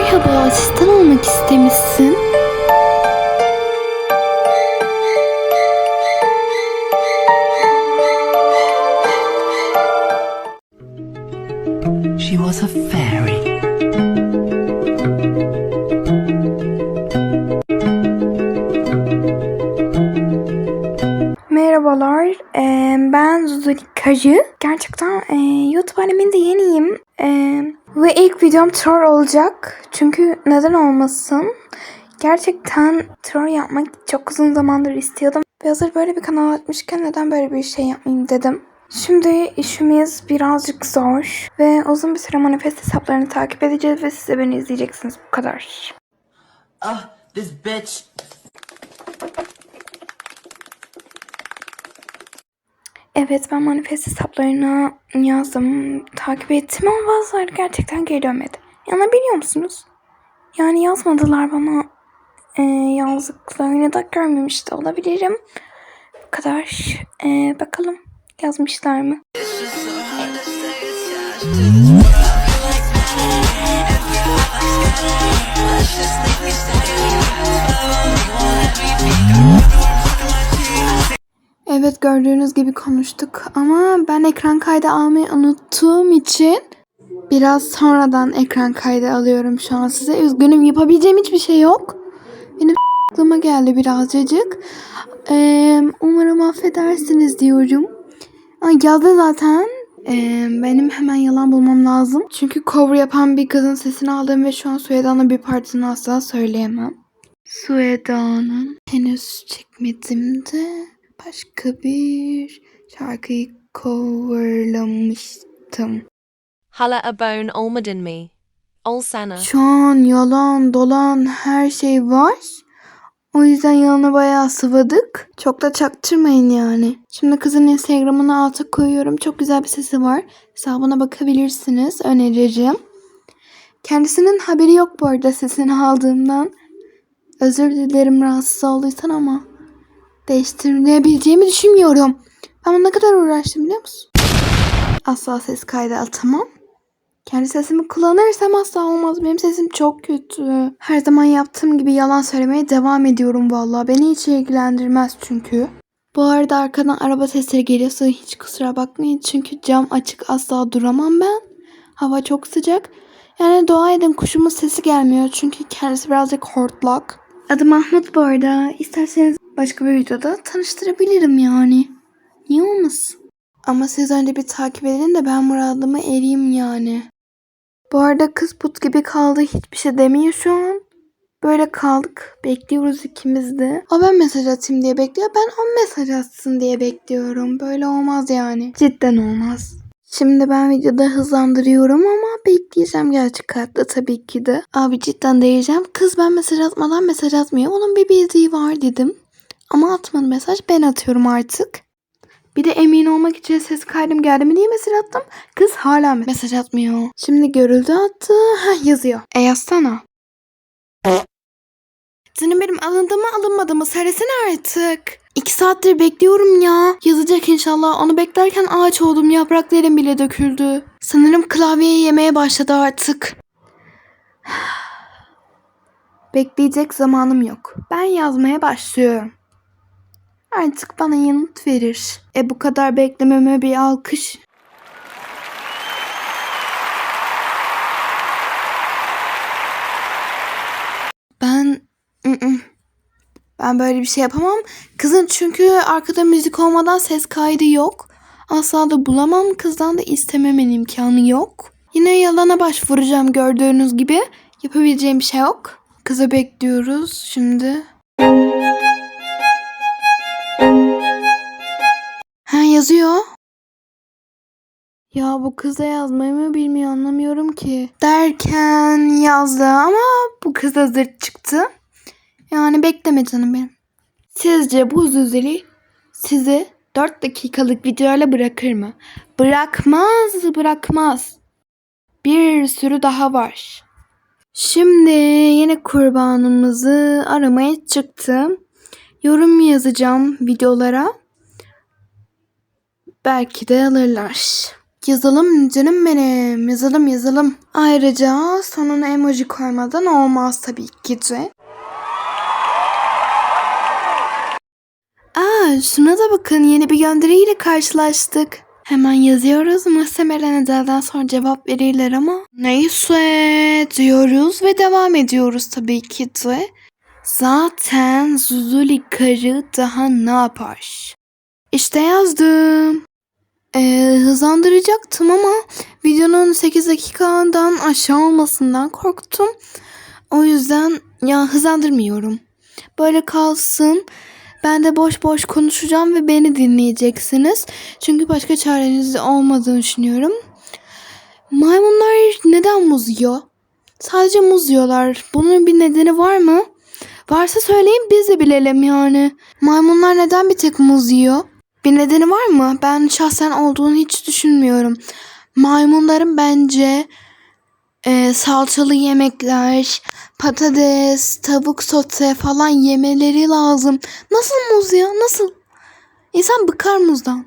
Merhaba, asistan olmak istemişsin. She was a fairy. Merhabalar, eee, ben Zulikacı. Gerçekten eee, YouTube aleminde yeniyim. Ve ilk videom troll olacak. Çünkü neden olmasın? Gerçekten troll yapmak çok uzun zamandır istiyordum. Ve hazır böyle bir kanal açmışken neden böyle bir şey yapmayayım dedim. Şimdi işimiz birazcık zor ve uzun bir süre manifest hesaplarını takip edeceğiz ve siz de beni izleyeceksiniz bu kadar. Ah, this bitch. Evet ben manifest hesaplarına yazdım. Takip ettim ama bazıları gerçekten geri dönmedi. Yanabiliyor musunuz? Yani yazmadılar bana. E, yazdıklarını da görmemiş de olabilirim. Bu kadar. E, bakalım yazmışlar mı? Evet gördüğünüz gibi konuştuk ama ben ekran kaydı almayı unuttuğum için biraz sonradan ekran kaydı alıyorum şu an size. Üzgünüm yapabileceğim hiçbir şey yok. Benim aklıma geldi birazcık. Ee, umarım affedersiniz diyorum. Ay, yazdı zaten. Ee, benim hemen yalan bulmam lazım. Çünkü cover yapan bir kızın sesini aldım ve şu an Sueda'nın bir partisini asla söyleyemem. Sueda'nın henüz çekmedim de başka bir şarkıyı coverlamıştım. Hala a bone olmadın me. Ol sana. Şu an yalan dolan her şey var. O yüzden yanına bayağı sıvadık. Çok da çaktırmayın yani. Şimdi kızın Instagram'ını alta koyuyorum. Çok güzel bir sesi var. Hesabına bakabilirsiniz. Öneririm. Kendisinin haberi yok bu arada sesini aldığımdan. Özür dilerim rahatsız olduysan ama değiştirebileceğimi düşünmüyorum. Ben ne kadar uğraştım biliyor musun? Asla ses kaydı atamam. Kendi sesimi kullanırsam asla olmaz. Benim sesim çok kötü. Her zaman yaptığım gibi yalan söylemeye devam ediyorum vallahi. Beni hiç ilgilendirmez çünkü. Bu arada arkadan araba sesleri geliyorsa hiç kusura bakmayın. Çünkü cam açık asla duramam ben. Hava çok sıcak. Yani dua edin kuşumun sesi gelmiyor. Çünkü kendisi birazcık hortlak. Adı Mahmut bu arada. İsterseniz başka bir videoda tanıştırabilirim yani. Niye olmasın? Ama siz önce bir takip edin de ben muradıma ereyim yani. Bu arada kız put gibi kaldı. Hiçbir şey demiyor şu an. Böyle kaldık. Bekliyoruz ikimiz de. O ben mesaj atayım diye bekliyor. Ben o mesaj atsın diye bekliyorum. Böyle olmaz yani. Cidden olmaz. Şimdi ben videoda hızlandırıyorum ama bekleyeceğim gerçek hayatta tabii ki de. Abi cidden diyeceğim. Kız ben mesaj atmadan mesaj atmıyor. Onun bir bildiği var dedim. Ama atmadı mesaj. Ben atıyorum artık. Bir de emin olmak için ses kaydım geldi mi diye mesaj attım. Kız hala mesaj atmıyor. Şimdi görüldü attı. Heh yazıyor. E yazsana. Senin benim alındı mı alınmadı mı söylesene artık. İki saattir bekliyorum ya. Yazacak inşallah. Onu beklerken ağaç oldum. Yapraklarım bile döküldü. Sanırım klavyeyi yemeye başladı artık. Bekleyecek zamanım yok. Ben yazmaya başlıyorum. Artık bana yanıt verir. E bu kadar beklememe bir alkış. Ben ı-ı. Ben böyle bir şey yapamam. Kızın çünkü arkada müzik olmadan ses kaydı yok. Asla da bulamam. Kızdan da istememin imkanı yok. Yine yalana başvuracağım gördüğünüz gibi. Yapabileceğim bir şey yok. Kızı bekliyoruz şimdi. Ha yazıyor. Ya bu kız da yazmayı mı bilmiyor anlamıyorum ki. Derken yazdı ama bu kız da zırt çıktı. Yani bekleme canım benim. Sizce bu Züzeli sizi 4 dakikalık videoyla bırakır mı? Bırakmaz, bırakmaz. Bir sürü daha var. Şimdi yine kurbanımızı aramaya çıktım. Yorum yazacağım videolara. Belki de alırlar. yazalım canım benim. Yazalım yazalım. Ayrıca sonuna emoji koymadan olmaz tabii ki de. Aa şuna da bakın yeni bir gönderiyle karşılaştık. Hemen yazıyoruz. Muhtemelen Ezel'den sonra cevap verirler ama. Neyse diyoruz ve devam ediyoruz tabii ki de. Zaten Zuzuli karı daha ne yapar? İşte yazdım. Ee, hızlandıracaktım ama videonun 8 dakikadan aşağı olmasından korktum. O yüzden ya hızlandırmıyorum. Böyle kalsın. Ben de boş boş konuşacağım ve beni dinleyeceksiniz. Çünkü başka çareniz olmadığını düşünüyorum. Maymunlar neden muz yiyor? Sadece muz yiyorlar. Bunun bir nedeni var mı? Varsa söyleyin biz de bilelim yani. Maymunlar neden bir tek muz yiyor? Bir nedeni var mı? Ben şahsen olduğunu hiç düşünmüyorum. Maymunların bence e, salçalı yemekler, patates, tavuk sote falan yemeleri lazım. Nasıl muz ya? Nasıl? İnsan bıkar muzdan.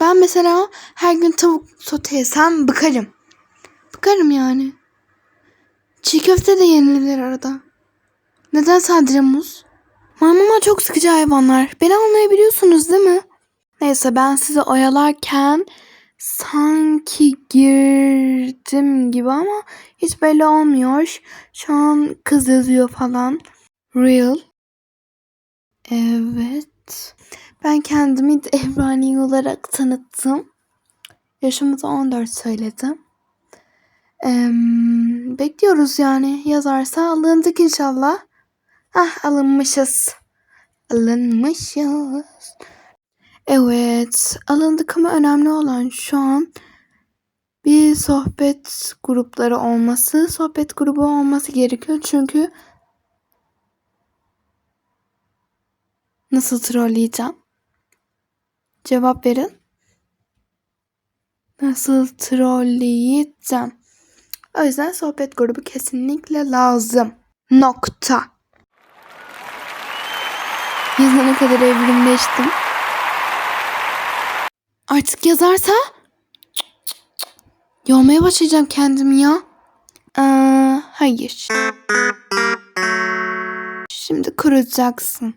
Ben mesela her gün tavuk sote yesem bıkarım. Bıkarım yani. Çiğ köfte de yenilir arada. Neden sadece muz? Maymunlar çok sıkıcı hayvanlar. Beni anlayabiliyorsunuz değil mi? Neyse ben sizi oyalarken sanki girdim gibi ama hiç belli olmuyor. Şu an kız yazıyor falan. Real. Evet. Ben kendimi de Evrani olarak tanıttım. Yaşımı da 14 söyledim. Eee, bekliyoruz yani. Yazarsa alındık inşallah. Ah alınmışız. Alınmışız. Evet alındık ama önemli olan şu an bir sohbet grupları olması. Sohbet grubu olması gerekiyor çünkü nasıl trolleyeceğim? Cevap verin. Nasıl trolleyeceğim? O yüzden sohbet grubu kesinlikle lazım. Nokta. Yazana kadar evrimleştim. Artık yazarsa yormaya başlayacağım kendimi ya. Aa, hayır. Şimdi kuracaksın.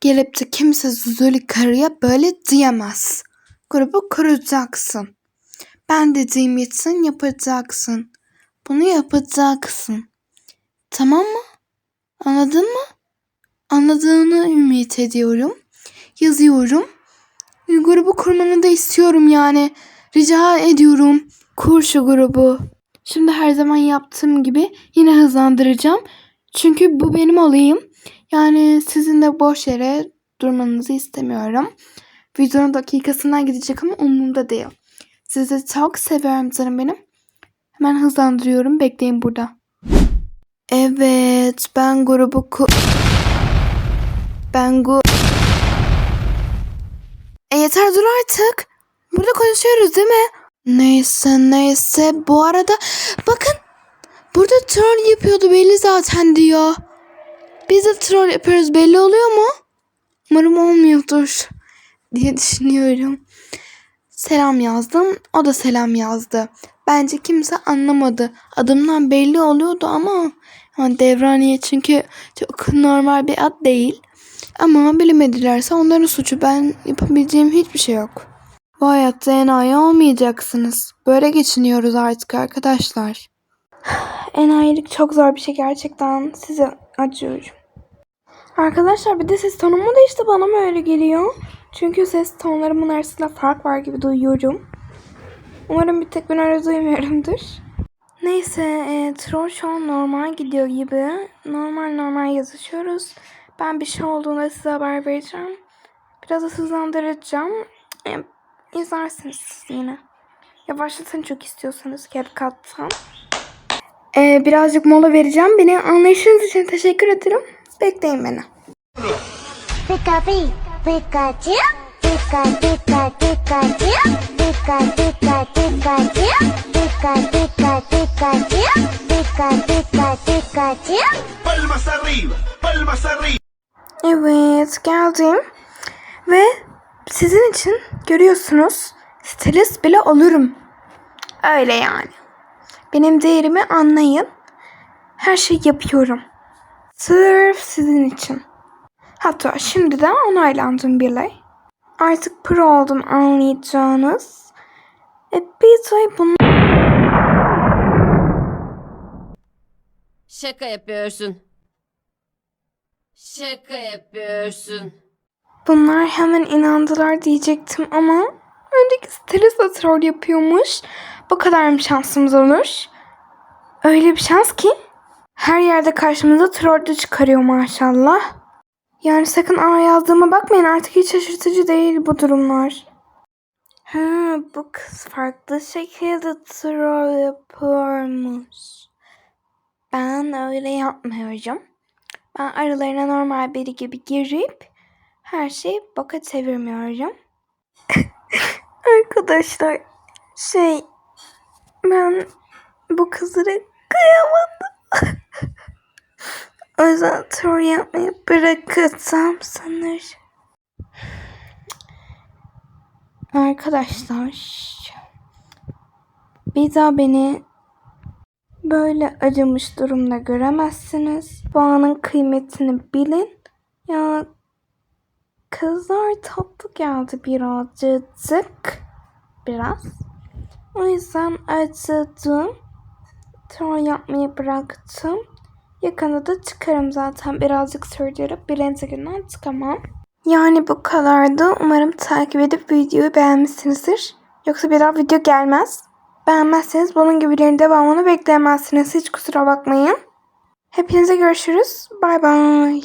Gelip de kimse Zuzuli karıya böyle diyemez. Grubu kuracaksın. Ben dediğim için yapacaksın. Bunu yapacaksın. Tamam mı? Anladın mı? Anladığını ümit ediyorum. Yazıyorum. Grubu kurmanı da istiyorum yani. Rica ediyorum. Kur şu grubu. Şimdi her zaman yaptığım gibi yine hızlandıracağım. Çünkü bu benim olayım. Yani sizin de boş yere durmanızı istemiyorum. Videonun dakikasından gidecek ama umurumda değil. Sizi çok seviyorum canım benim. Hemen hızlandırıyorum. Bekleyin burada. Evet, ben grubu ku... Ben gu... E yeter dur artık. Burada konuşuyoruz değil mi? Neyse neyse. Bu arada bakın. Burada troll yapıyordu belli zaten diyor. Biz de troll yapıyoruz belli oluyor mu? Umarım olmuyordur diye düşünüyorum. Selam yazdım. O da selam yazdı. Bence kimse anlamadı. Adımdan belli oluyordu ama yani Devraniye çünkü çok normal bir ad değil. Ama bilemedilerse onların suçu. Ben yapabileceğim hiçbir şey yok. Bu hayatta enayi olmayacaksınız. Böyle geçiniyoruz artık arkadaşlar. Enayilik çok zor bir şey gerçekten. Size acıyorum. Arkadaşlar bir de ses tonumu da işte bana mı öyle geliyor? Çünkü ses tonlarımın arasında fark var gibi duyuyorum. Umarım bir tek ben öyle duymuyorumdur. Neyse, e, troll şu an normal gidiyor gibi. Normal normal yazışıyoruz. Ben bir şey olduğunda size haber vereceğim. Biraz da hızlandıracağım. E, izlersiniz siz yine. Yavaşlatın çok istiyorsanız CapCut'tan. E, birazcık mola vereceğim. Beni anlayışınız için teşekkür ederim. Bekleyin beni. Pika pi, Pikachu, Pika Pika Pikachu, Pika Pika Pikachu, Pika Pika Pikachu, Pika Pika Pikachu. Palmas arriba, palmas arriba. Evet geldim ve sizin için görüyorsunuz Stilist bile olurum. Öyle yani. Benim değerimi anlayın. Her şey yapıyorum. Sırf sizin için. Hatta şimdiden onaylandım bile. Artık pro oldum anlayacağınız. E bir de bunu Şaka yapıyorsun. Şaka yapıyorsun. Bunlar hemen inandılar diyecektim ama öndeki de troll yapıyormuş. Bu kadar mı şansımız olur? Öyle bir şans ki her yerde karşımıza troll de çıkarıyor maşallah. Yani sakın aa yazdığıma bakmayın artık hiç şaşırtıcı değil bu durumlar. Ha, bu kız farklı şekilde troll yapıyormuş. Ben öyle yapmıyorum. Ben aralarına normal biri gibi girip her şeyi boka çevirmiyorum. Arkadaşlar şey ben bu kızlara kıyamadım. o yüzden troll yapmayı bırakırsam sanırım. Arkadaşlar bir daha beni böyle acımış durumda göremezsiniz. Bu kıymetini bilin. Ya kızlar tatlı geldi birazcık. Biraz. O yüzden acıdım. Troll yapmayı bıraktım. Yakında da çıkarım zaten. Birazcık sürdürüp birinci günden çıkamam. Yani bu kadardı. Umarım takip edip videoyu beğenmişsinizdir. Yoksa bir daha video gelmez. Beğenmezseniz bunun gibilerin devamını bekleyemezsiniz. Hiç kusura bakmayın. Hepinize görüşürüz. Bay bay.